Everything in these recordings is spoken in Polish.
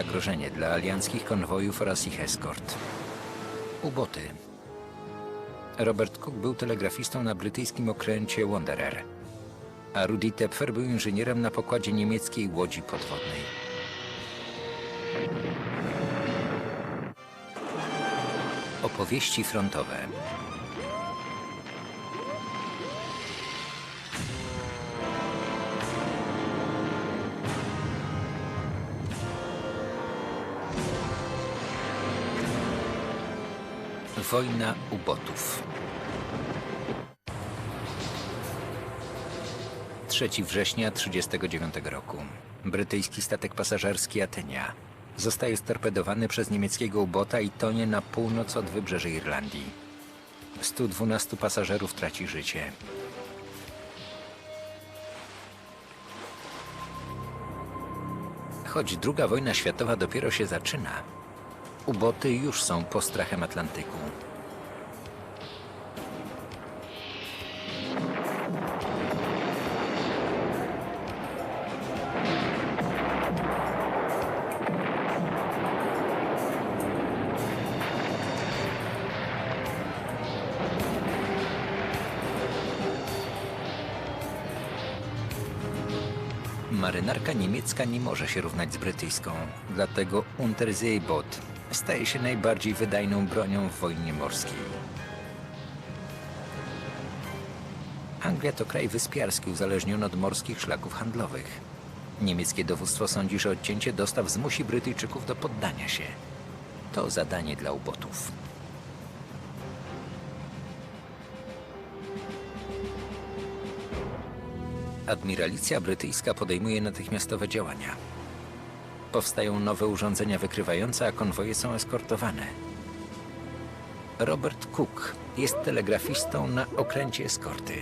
zagrożenie dla alianckich konwojów oraz ich eskort. Uboty. Robert Cook był telegrafistą na brytyjskim okręcie Wanderer, a Rudy Tepfer był inżynierem na pokładzie niemieckiej łodzi podwodnej. Opowieści frontowe. Wojna ubotów. 3 września 1939 roku. Brytyjski statek pasażerski Atenia zostaje storpedowany przez niemieckiego ubota i tonie na północ od wybrzeży Irlandii. 112 pasażerów traci życie. Choć II wojna światowa dopiero się zaczyna, uboty już są postrachem Atlantyku. Marynarka niemiecka nie może się równać z brytyjską, dlatego Unterseeboot staje się najbardziej wydajną bronią w wojnie morskiej. Anglia to kraj wyspiarski uzależniony od morskich szlaków handlowych. Niemieckie dowództwo sądzi, że odcięcie dostaw zmusi Brytyjczyków do poddania się. To zadanie dla ubotów. Admiralicja brytyjska podejmuje natychmiastowe działania. Powstają nowe urządzenia wykrywające, a konwoje są eskortowane. Robert Cook jest telegrafistą na okręcie eskorty.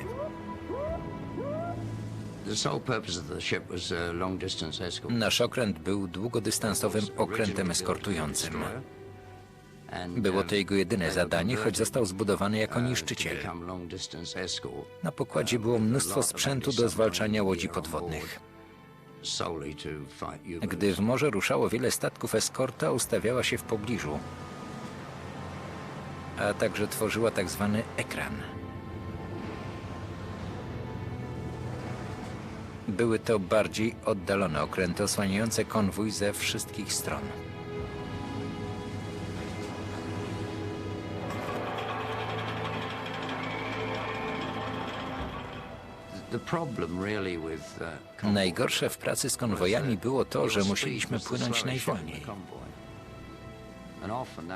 Escort. Nasz okręt był długodystansowym okrętem eskortującym. Było um, to jego jedyne zadanie, choć został zbudowany jako uh, niszczyciel. Na pokładzie było mnóstwo sprzętu do zwalczania łodzi podwodnych. Gdy w morze ruszało wiele statków eskorta, ustawiała się w pobliżu, a także tworzyła tak zwany ekran. Były to bardziej oddalone okręty osłaniające konwój ze wszystkich stron. Najgorsze w pracy z konwojami było to, że musieliśmy płynąć najwolniej.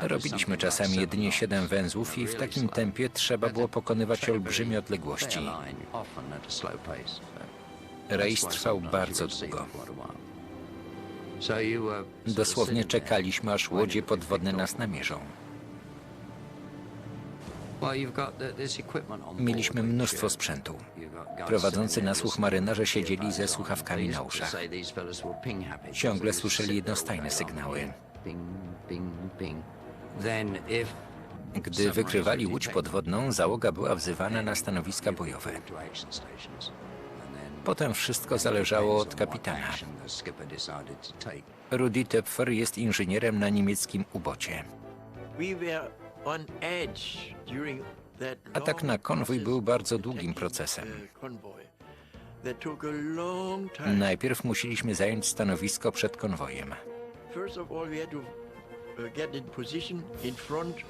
Robiliśmy czasami jedynie 7 węzłów i w takim tempie trzeba było pokonywać olbrzymie odległości. Rejs trwał bardzo długo. Dosłownie czekaliśmy, aż łodzie podwodne nas namierzą. Mieliśmy mnóstwo sprzętu. Prowadzący na słuch marynarze siedzieli ze słuchawkami na uszach. Ciągle słyszeli jednostajne sygnały. Gdy wykrywali łódź podwodną, załoga była wzywana na stanowiska bojowe. Potem wszystko zależało od kapitana. Rudy Töpfer jest inżynierem na niemieckim ubocie. Atak na konwój był bardzo długim procesem. uh, time. Najpierw musieliśmy zająć stanowisko przed konwojem.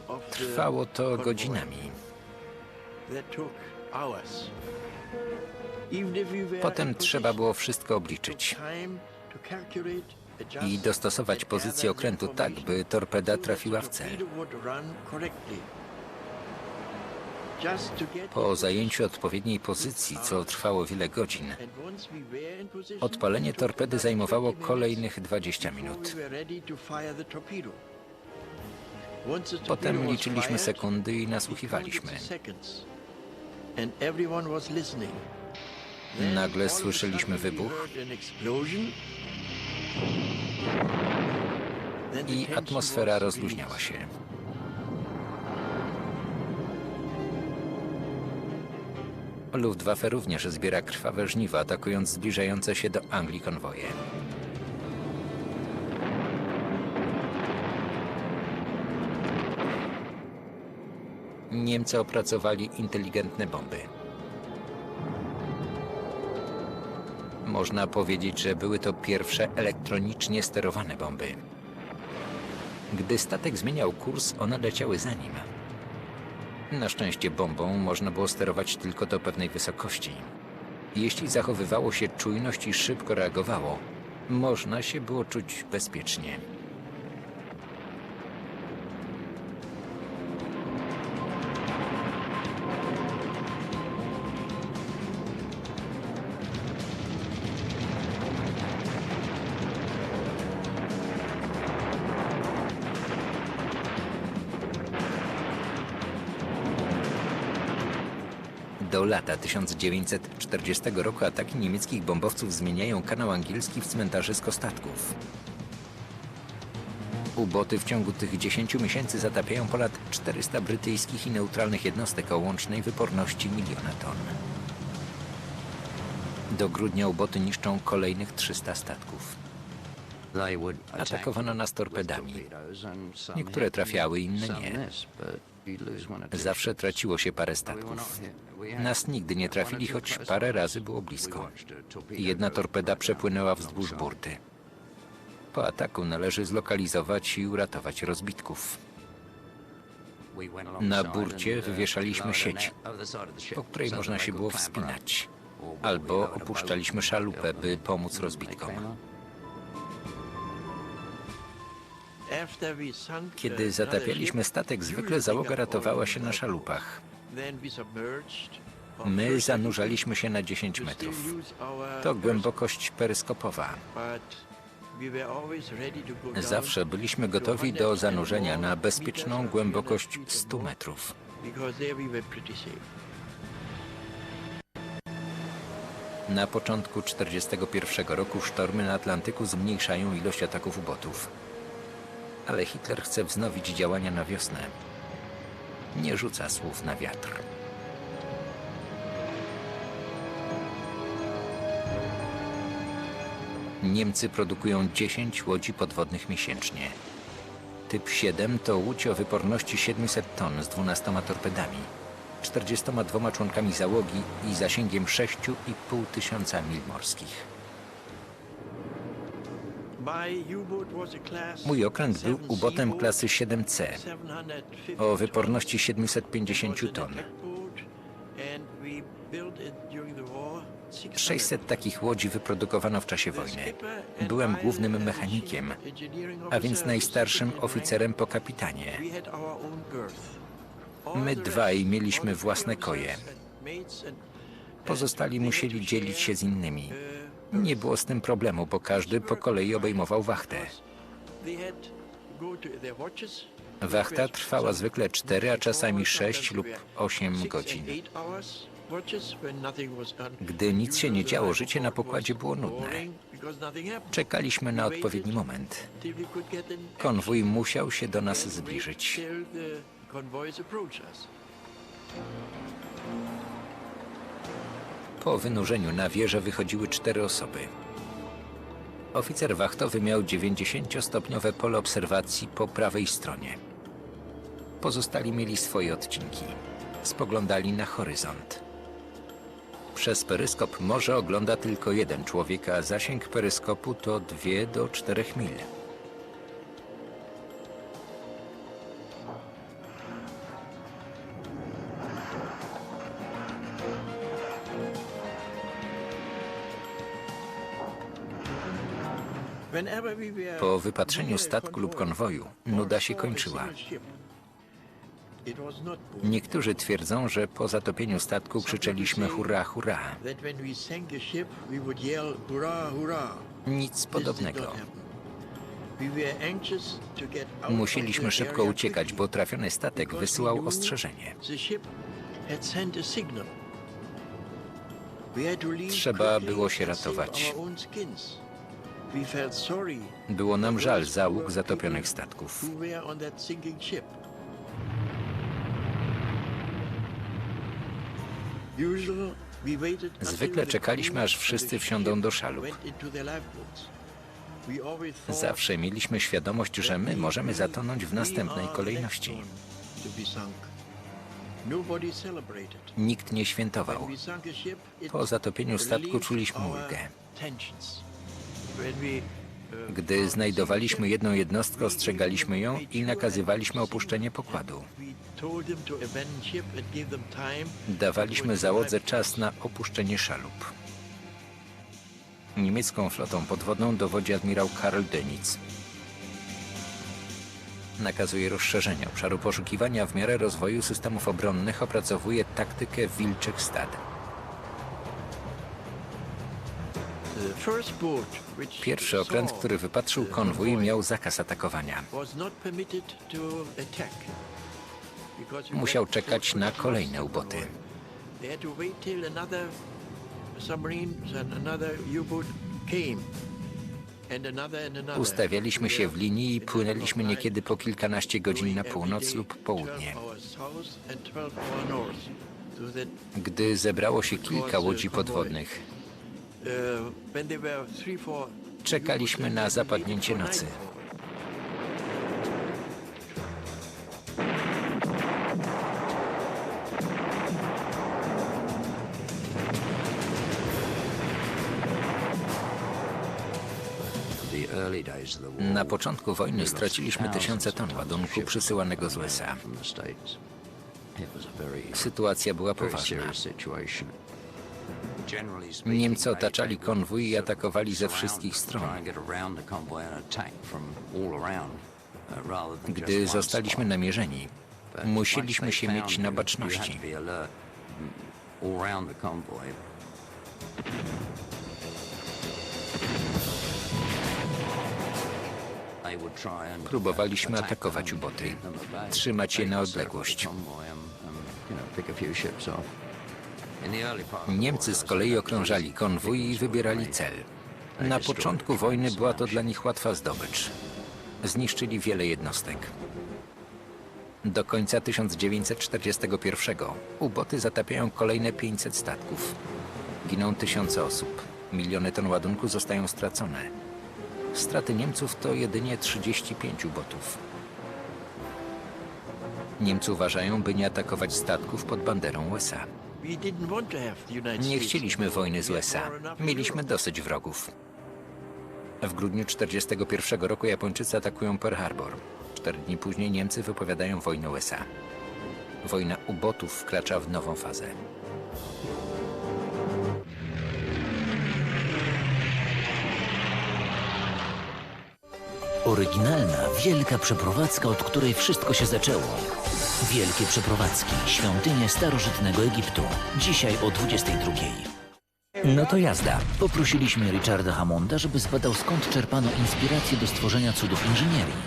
Uh, Trwało to godzinami. Potem trzeba było wszystko obliczyć i dostosować pozycję okrętu tak, by torpeda trafiła w cel. Po zajęciu odpowiedniej pozycji, co trwało wiele godzin, odpalenie torpedy zajmowało 20 minutes kolejnych 20 before minut. Potem liczyliśmy sekundy i nasłuchiwaliśmy. Nagle słyszeliśmy wybuch i atmosfera rozluźniała się. Luftwaffe również zbiera krwawe żniwa, atakując zbliżające się do Anglii konwoje. Niemcy opracowali inteligentne bomby. Można powiedzieć, że były to pierwsze elektronicznie sterowane bomby. Gdy statek zmieniał kurs, one leciały za nim. Na szczęście bombą można było sterować tylko do pewnej wysokości. Jeśli zachowywało się czujność i szybko reagowało, można się było czuć bezpiecznie. Do lata 1940 roku ataki niemieckich bombowców zmieniają kanał angielski w cmentarzysko statków. Uboty w ciągu tych 10 miesięcy zatapiają ponad 400 brytyjskich i neutralnych jednostek o łącznej wyporności miliona ton. Do grudnia uboty niszczą kolejnych 300 statków. Atakowano nas torpedami. Niektóre trafiały, inne nie. Zawsze traciło się parę statków. Nas nigdy nie trafili, choć parę razy było blisko. Jedna torpeda przepłynęła wzdłuż burty. Po ataku należy zlokalizować i uratować rozbitków. Na burcie uh, wywieszaliśmy sieć, po której można się było wspinać. Albo opuszczaliśmy szalupę, by pomóc they rozbitkom. Kiedy zatapialiśmy statek, zwykle załoga ratowała się na szalupach. My zanurzaliśmy się na 10 to still metrów. To głębokość peryskopowa. Zawsze byliśmy to gotowi 100 do zanurzenia na bezpieczną głębokość 300 feet 100 more, metrów. Na początku 1941 roku sztormy na Atlantyku zmniejszają ilość ataków ubotów. Ale Hitler chce wznowić działania na wiosnę. Nie rzuca słów na wiatr. Niemcy produkują 10 łodzi podwodnych miesięcznie. Typ 7 to łódź o wyporności 700 ton z 12 torpedami, 42 członkami załogi i zasięgiem 6,5 tysiąca mil morskich. Mój okręt był 7C ubotem klasy 7C 750 o wyporności ton. 750 It was ton. an attack boat, and we built it during the war, 600 600 takich łodzi wyprodukowano w czasie wojny. Byłem głównym uh, mechanikiem, a więc najstarszym oficerem po kapitanie. My dwaj mieliśmy własne koje. Pozostali musieli dzielić się z innymi. Nie było z tym problemu, bo każdy po kolei obejmował wachtę. Wachta trwała zwykle 4, a czasami sometimes 6 we lub were 8 six godzin. Gdy nic się nie działo, życie na pokładzie było nudne. Czekaliśmy na odpowiedni moment. Konwój musiał się do nas zbliżyć. Po wynurzeniu na wieżę wychodziły cztery osoby. Oficer wachtowy miał 90-stopniowe pole obserwacji po prawej stronie. Pozostali mieli swoje odcinki. Spoglądali na horyzont. Przez peryskop morze ogląda tylko jeden człowiek, a zasięg peryskopu to 2 do 4 mil. Po wypatrzeniu statku lub konwoju, nuda się kończyła. Niektórzy twierdzą, że po zatopieniu statku krzyczeliśmy hurra, hurra. Nic podobnego. Musieliśmy szybko uciekać, bo trafiony statek wysyłał ostrzeżenie. Trzeba było się ratować. Było nam żal załóg zatopionych statków. Zwykle czekaliśmy, aż wszyscy wsiądą do szalup. Zawsze mieliśmy świadomość, że my możemy zatonąć w następnej kolejności. Nikt nie świętował. Po zatopieniu statku czuliśmy ulgę. Gdy znajdowaliśmy jedną jednostkę, ostrzegaliśmy ją i nakazywaliśmy opuszczenie pokładu. Dawaliśmy załodze czas na opuszczenie szalup. Niemiecką flotą podwodną dowodzi admirał Karl Dönitz. Nakazuje rozszerzenie obszaru poszukiwania w miarę rozwoju systemów obronnych, opracowuje taktykę Wilczek Stad. Pierwszy okręt, który wypatrzył konwój, miał zakaz atakowania. Musiał czekać na kolejne uboty. Ustawialiśmy się w linii i płynęliśmy niekiedy po kilkanaście godzin na północ lub południe. 12 hours south and 12 hours north, so that, Gdy zebrało się kilka łodzi podwodnych, Czekaliśmy U-boats, na zapadnięcie nocy. Na początku wojny straciliśmy tysiące ton ładunku przysyłanego z USA. Sytuacja była poważna. Niemcy otaczali konwój i atakowali ze wszystkich stron. Gdy zostaliśmy namierzeni, musieliśmy się mieć na baczności. Próbowaliśmy atakować uboty, trzymać je na odległość. Niemcy z kolei okrążali konwój i wybierali cel. Na początku wojny była to dla nich łatwa zdobycz. Zniszczyli wiele jednostek. Do końca 1941 uboty zatapiają kolejne 500 statków. Giną tysiące osób. Miliony ton ładunku zostają stracone. Straty Niemców to jedynie 35 ubotów. Niemcy uważają, by nie atakować statków pod banderą USA. Nie chcieliśmy wojny z USA. Mieliśmy dosyć wrogów. W grudniu 1941 roku Japończycy atakują Pearl Harbor. Cztery dni później Niemcy wypowiadają wojnę USA. Wojna ubotów wkracza w nową fazę. Oryginalna, wielka przeprowadzka, od której wszystko się zaczęło. Wielkie przeprowadzki, świątynie starożytnego Egiptu. Dzisiaj o 22. No to jazda. Poprosiliśmy Richarda Hammonda, żeby zbadał skąd czerpano inspirację do stworzenia cudów inżynierii.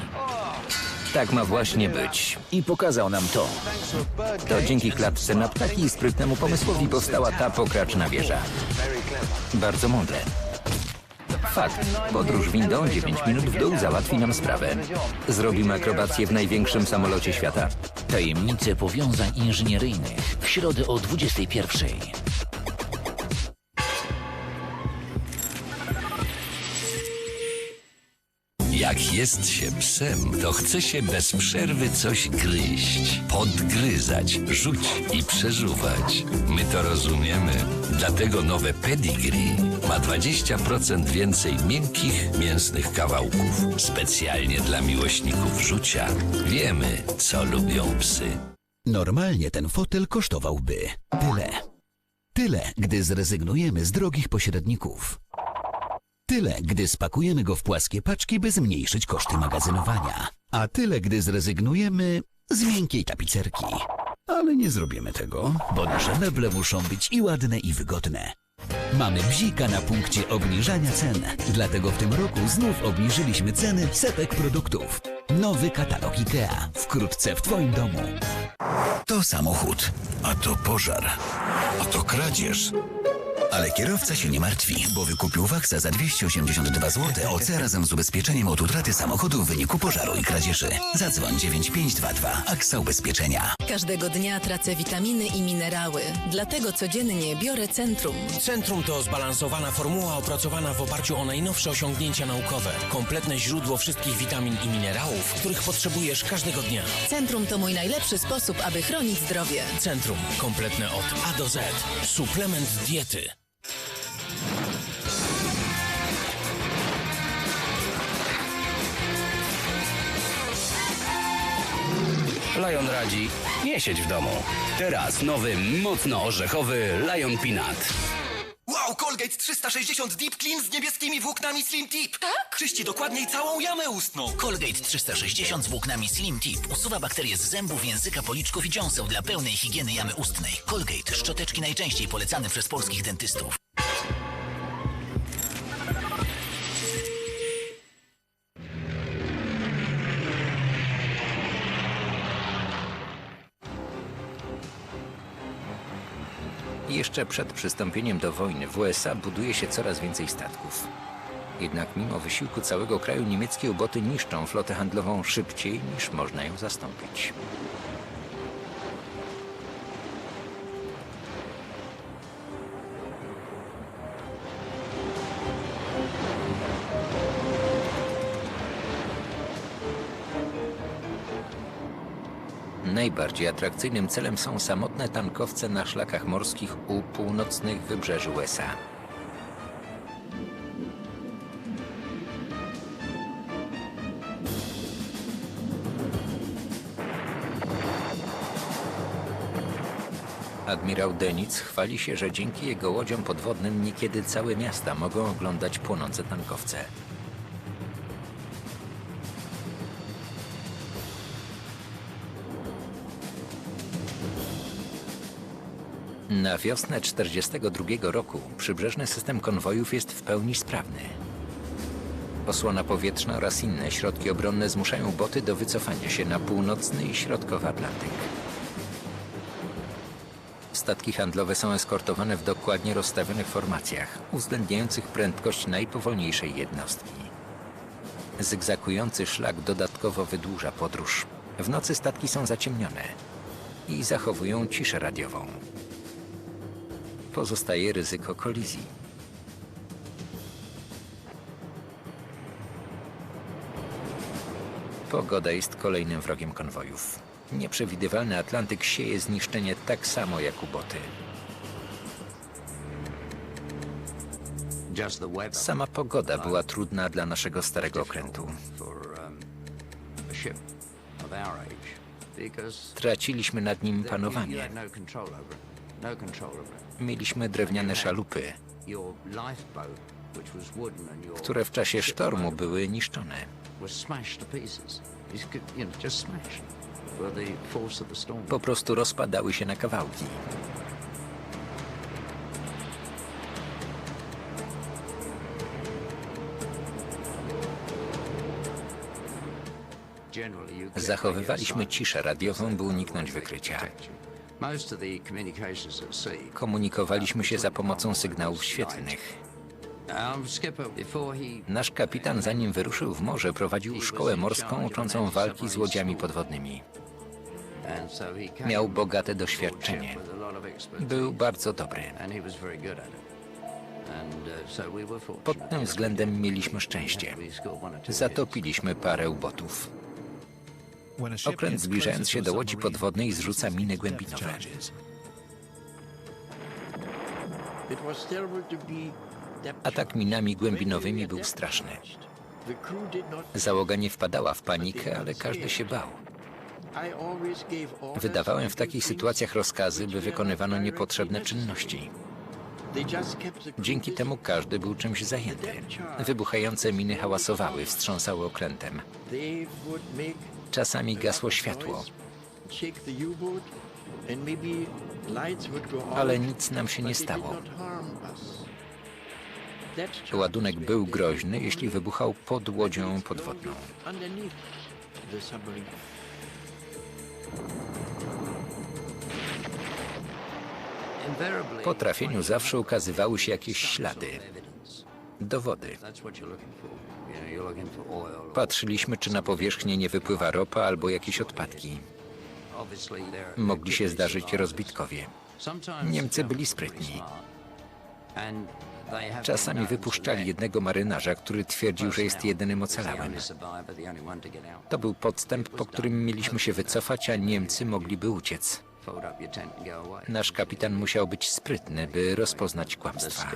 Tak ma właśnie być. I pokazał nam to. To dzięki klatce na ptaki i sprytnemu pomysłowi powstała ta pokraczna wieża. Bardzo mądre. Fakt. Podróż windą 9 minut w dół załatwi nam sprawę. Zrobimy akrobację w największym samolocie świata. Tajemnice powiązań inżynieryjnych. W środę o 21. Jak jest się psem, to chce się bez przerwy coś gryźć, podgryzać, rzuć i przeżuwać. My to rozumiemy. Dlatego nowe Pedigree ma 20% więcej miękkich, mięsnych kawałków. Specjalnie dla miłośników rzucia. Wiemy, co lubią psy. Normalnie ten fotel kosztowałby tyle. Tyle, gdy zrezygnujemy z drogich pośredników. Tyle, gdy spakujemy go w płaskie paczki, by zmniejszyć koszty magazynowania. A tyle, gdy zrezygnujemy z miękkiej tapicerki. Ale nie zrobimy tego, bo nasze meble muszą być i ładne, i wygodne. Mamy bzika na punkcie obniżania cen, dlatego w tym roku znów obniżyliśmy ceny setek produktów. Nowy katalog IKEA. Wkrótce w Twoim domu. To samochód, a to pożar, a to kradzież, Ale kierowca się nie martwi, bo wykupił waksa za 282 zł OC razem z ubezpieczeniem od utraty samochodu w wyniku pożaru i kradzieży. Zadzwoń 9522 Aksa Ubezpieczenia. Każdego dnia tracę witaminy i minerały, dlatego codziennie biorę Centrum. Centrum to zbalansowana formuła opracowana w oparciu o najnowsze osiągnięcia naukowe. Kompletne źródło wszystkich witamin i minerałów, których potrzebujesz każdego dnia. Centrum to mój najlepszy sposób, aby chronić zdrowie. Centrum. Kompletne od A do Z. Suplement diety. Lion radzi, nie siedź w domu. Teraz nowy, mocno orzechowy Lion Peanut. Wow, Colgate 360 Deep Clean z niebieskimi włóknami Slim Tip. Tak? Czyści dokładniej całą jamę ustną. Colgate 360 z włóknami Slim Tip usuwa bakterie z zębów, języka, policzków i dziąseł dla pełnej higieny jamy ustnej. Colgate szczoteczki najczęściej polecane przez polskich dentystów. Jeszcze przed przystąpieniem do wojny w USA buduje się coraz więcej statków. Jednak mimo wysiłku całego kraju niemieckie uboty niszczą flotę handlową szybciej niż można ją zastąpić. Najbardziej atrakcyjnym celem są samotne tankowce na szlakach morskich u północnych wybrzeży USA. Admirał Denic chwali się, że dzięki jego łodziom podwodnym niekiedy całe miasta mogą oglądać płonące tankowce. Na wiosnę 1942 roku przybrzeżny system konwojów jest w pełni sprawny. Osłona powietrzna oraz inne środki obronne zmuszają boty do wycofania się na północny i środkowy Atlantyk. Statki handlowe są eskortowane w dokładnie rozstawionych formacjach, uwzględniających prędkość najpowolniejszej jednostki. Zygzakujący szlak dodatkowo wydłuża podróż. W nocy statki są zaciemnione i zachowują ciszę radiową. Pozostaje ryzyko kolizji. Pogoda jest kolejnym wrogiem konwojów. Nieprzewidywalny Atlantyk sieje zniszczenie tak samo jak uboty. Sama pogoda była trudna dla naszego starego okrętu. Um, Traciliśmy nad nim panowanie. No. Mieliśmy drewniane szalupy, które w czasie sztormu były niszczone. Po prostu rozpadały się na kawałki. Zachowywaliśmy ciszę radiową, by uniknąć wykrycia. Komunikowaliśmy się za pomocą sygnałów świetlnych. Nasz kapitan, zanim wyruszył w morze, prowadził szkołę morską uczącą walki z łodziami podwodnymi. Miał bogate doświadczenie. Był bardzo dobry. uh. Pod tym względem mieliśmy szczęście. Zatopiliśmy parę ubotów. Okręt zbliżając się do łodzi podwodnej zrzuca miny głębinowe. Atak minami głębinowymi był straszny. Załoga nie wpadała w panikę, ale każdy się bał. Wydawałem w takich sytuacjach rozkazy, by not niepotrzebne czynności. Dzięki temu każdy był czymś zajęty. Wybuchające miny hałasowały, wstrząsały okrętem. Czasami gasło światło, ale nic nam się nie stało. Ładunek był groźny, jeśli wybuchał pod łodzią podwodną. Po trafieniu zawsze ukazywały się jakieś ślady, dowody. Patrzyliśmy, czy na powierzchnię nie wypływa ropa albo jakieś odpadki. Mogli się zdarzyć rozbitkowie. Niemcy byli sprytni. Czasami wypuszczali jednego marynarza, który twierdził, że jest jedynym ocalałym. To był podstęp, po którym mieliśmy się wycofać, a Niemcy mogliby uciec. Nasz kapitan musiał być sprytny, by rozpoznać kłamstwa.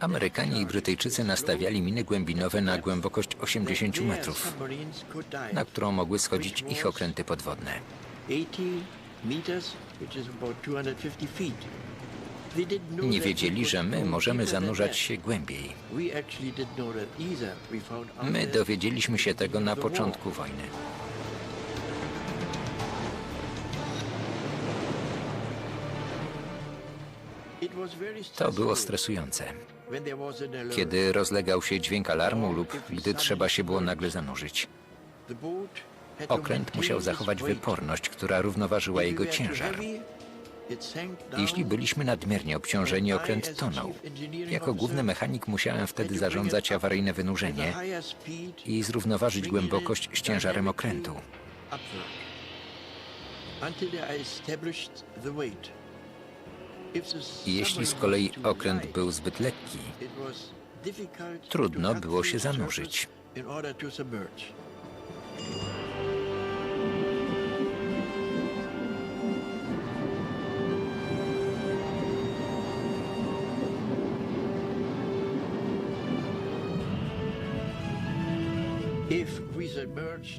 Amerykanie i Brytyjczycy nastawiali miny głębinowe na głębokość 80 metrów, na którą mogły schodzić ich okręty podwodne. 80 meters, which is about 250 feet. They didn't know Nie wiedzieli, że my możemy zanurzać się głębiej. My dowiedzieliśmy się tego na początku wojny. To było stresujące. Kiedy rozlegał się dźwięk alarmu lub gdy trzeba się było nagle zanurzyć. Okręt musiał zachować wyporność, która równoważyła jego ciężar. Jeśli byliśmy nadmiernie obciążeni, okręt tonął. Jako główny mechanik musiałem wtedy zarządzać awaryjne wynurzenie i zrównoważyć głębokość z ciężarem okrętu. Jeśli z kolei okręt był zbyt lekki, trudno było się zanurzyć.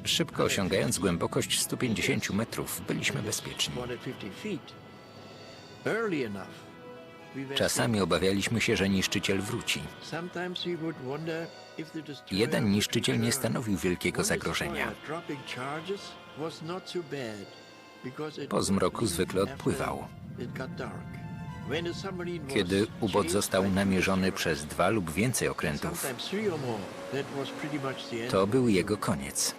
Szybko osiągając głębokość 150 metrów, byliśmy bezpieczni. 150 feet, early enough, we were Czasami obawialiśmy się, że niszczyciel wróci. Jeden niszczyciel nie stanowił wielkiego zagrożenia. Po zmroku zwykle odpływał. Kiedy ubot został namierzony przez dwa lub więcej okrętów, to był jego koniec.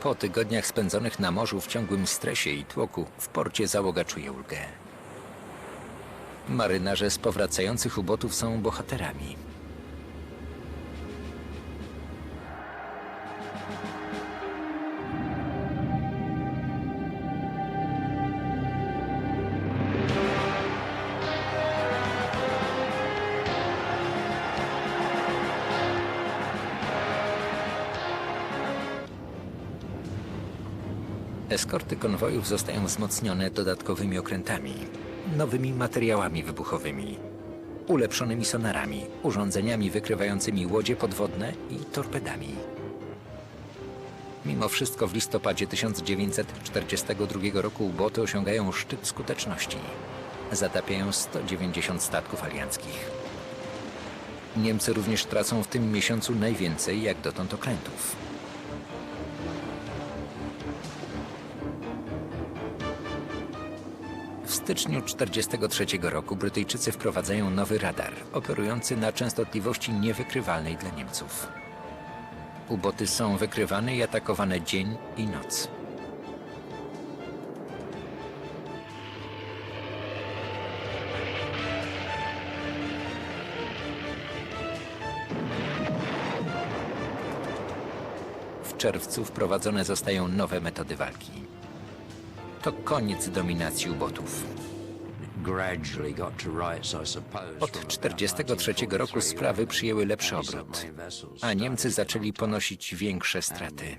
Po tygodniach spędzonych na morzu w ciągłym stresie i tłoku, w porcie załoga czuje ulgę. Marynarze z powracających ubotów są bohaterami. Eskorty konwojów zostają wzmocnione dodatkowymi okrętami, nowymi materiałami wybuchowymi, ulepszonymi sonarami, urządzeniami wykrywającymi łodzie podwodne i torpedami. Mimo wszystko w listopadzie 1942 roku uboty osiągają szczyt skuteczności. Zatapiają 190 statków alianckich. Niemcy również tracą w tym miesiącu najwięcej jak dotąd okrętów. Styczniu 1943 roku Brytyjczycy wprowadzają nowy radar, operujący na częstotliwości niewykrywalnej dla Niemców. Uboty są wykrywane i atakowane dzień i noc. W czerwcu wprowadzone zostają nowe metody walki. To koniec dominacji ubotów. Od from about 1943 roku 1943 sprawy przyjęły lepszy obrót, a Niemcy zaczęli ponosić większe straty.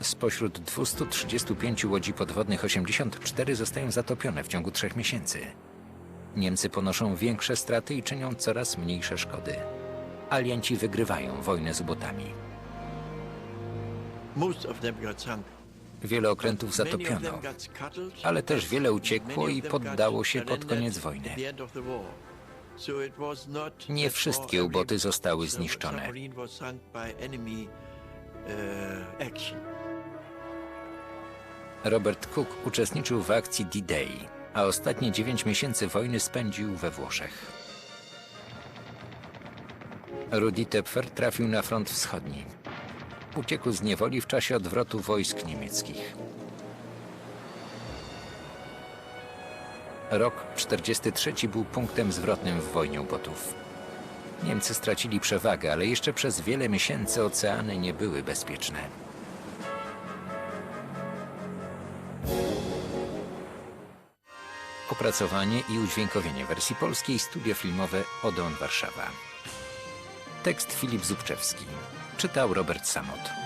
Spośród 235 łodzi podwodnych 84 zostają zatopione w ciągu trzech miesięcy. Niemcy ponoszą większe straty i czynią coraz mniejsze szkody. Alianci wygrywają wojnę z ubotami. Wiele okrętów zatopiono, ale też wiele uciekło i poddało się pod koniec wojny. Nie wszystkie uboty zostały zniszczone. uh. Robert Cook uczestniczył w akcji D-Day, a ostatnie 9 miesięcy wojny spędził we Włoszech. Rudy Tepfer trafił na front wschodni. Uciekł z niewoli w czasie odwrotu wojsk niemieckich. Rok 43 był punktem zwrotnym w wojnie ubotów. Niemcy stracili przewagę, ale jeszcze przez wiele miesięcy oceany nie były bezpieczne. Opracowanie i udźwiękowienie wersji polskiej studio filmowe Odeon Warszawa. Tekst Filip Zubczewski. Czytał Robert Samot.